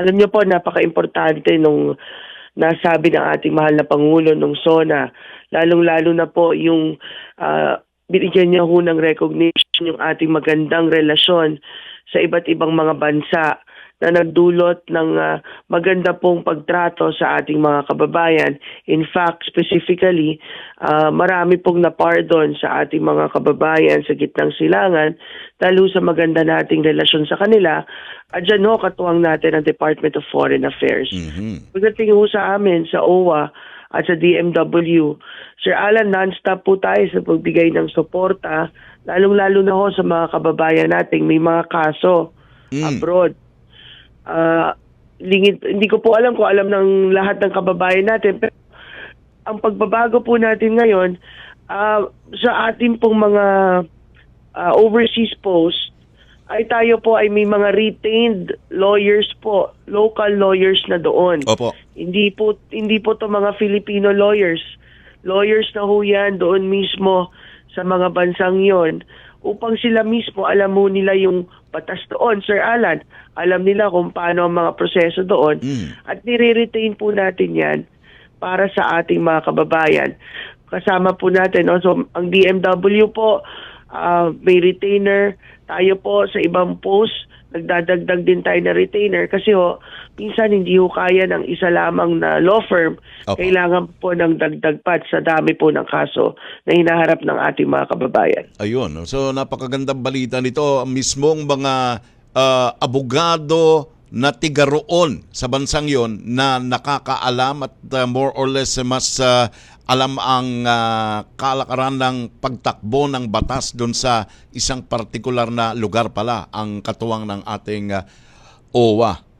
Alam niyo po, napaka-importante nung nasabi ng ating mahal na Pangulo nung SONA, lalong-lalo na po yung ah, binigyan niya ho ng recognition yung ating magandang relasyon sa iba't ibang mga bansa na nagdulot ng ah, maganda pong pagtrato sa ating mga kababayan. In fact, specifically, ah, marami pong na-pardon sa ating mga kababayan sa gitnang silangan dahil sa maganda nating relasyon sa kanila. At dyan ho, katuwang natin ang Department of Foreign Affairs. Mhm. Pagdating ho sa amin, sa OWA at sa DMW, Sir Alan, non-stop po tayo sa pagbigay ng suporta, lalong-lalo na ho sa mga kababayan nating may mga kaso Mm. abroad. Ah, lingid, hindi ko po alam kung alam ng lahat ng kababayan natin, pero ang pagbabago po natin ngayon, ah, sa ating pong mga ah, overseas post, ay tayo po ay may mga retained lawyers po, local lawyers na doon. Opo. Hindi po hindi po to mga Filipino lawyers. Lawyers na ho yan doon mismo sa mga bansang yon upang sila mismo alam mo nila yung batas doon, Sir Alan. Alam nila kung paano ang mga proseso doon. Mm. At nire-retain po natin yan para sa ating mga kababayan. Kasama po natin, no? so ang DMW po, ah, may retainer. Tayo po sa ibang post, nagdadagdag din tayo na retainer kasi ho, minsan hindi ho kaya ng isa lamang na law firm. Opo. Kailangan po ng dagdag pa sa dami po ng kaso na hinaharap ng ating mga kababayan. Ayun. So napakagandang balita nito. Ang Mismong mga ah, abogado na tiga roon sa bansang yon na nakakaalam at ah, more or less mas ah, alam ang ah, kalakaran ng pagtakbo ng batas doon sa isang partikular na lugar pala ang katuwang ng ating ah, OWA.